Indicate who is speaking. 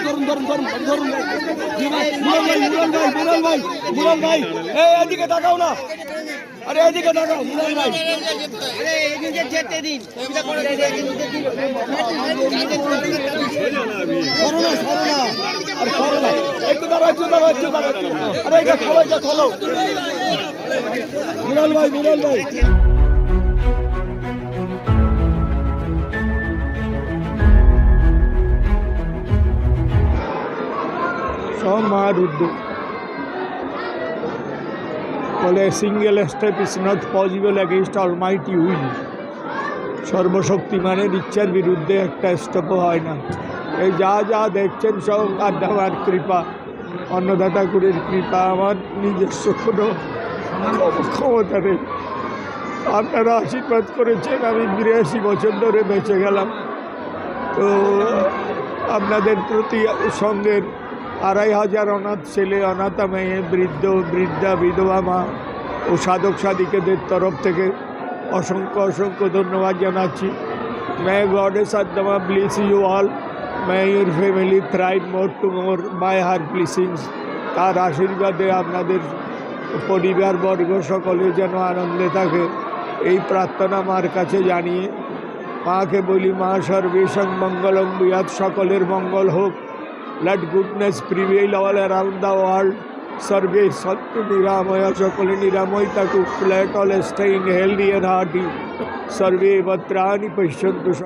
Speaker 1: ধরুন ধরুন ধরুন ধরুন মুরাল ভাই মুরাল ভাই মুরাল ভাই মুরাল ভাই এই এদিকে তাকাও না আরে এদিকে তাকাও মুরাল ভাই সরো না সরো না আরে সরো না একটু দাঁড়াও একটু দাঁড়াও একটু দাঁড়াও আরে এটা খোলো এটা খোলো মুরাল ভাই মুরাল ভাই সব মার উদ্যোগ বলে single step is not possible against almighty will সর্বশক্তিমানের ইচ্ছার বিরুদ্ধে একটা স্টেপও হয় না। এই যা যা দেখছেন সব আড্ডামার কৃপা। অন্নদাতা কুরের কৃপা আমার নিজস্ব কোনো ক্ষম- ক্ষমতা নেই। আপনারা আশীর্বাদ করেছেন, আমি বিরাশি বছর ধরে বেঁচে গেলাম। তো আপনাদের প্রতি সঙ্গের আড়াই হাজার অনাথ ছেলে, অনাথা মেয়ে, বৃদ্ধ, বৃদ্ধা, বিধবা মা ও সাধক সাধিকেদের তরফ থেকে অসংখ্য অসংখ্য ধন্যবাদ জানাচ্ছি। গড এ সাদ্দামা bless you all may your family thrive more to more my her blessings তার আশীর্বাদে আপনাদের পরিবারবর্গ সকলে যেন আনন্দে থাকে। এই প্রার্থনা মার কাছে জানিয়ে মাকে বলি, মা, সর্বেশং মঙ্গলং বিয়াত সকলের মঙ্গল হোক। Let goodness prevail all around the world. Sarve Sattu Niramaya Chakala Niramayita Kukleta, all staying healthy and hearty. Sarve Vatrani Pashyantu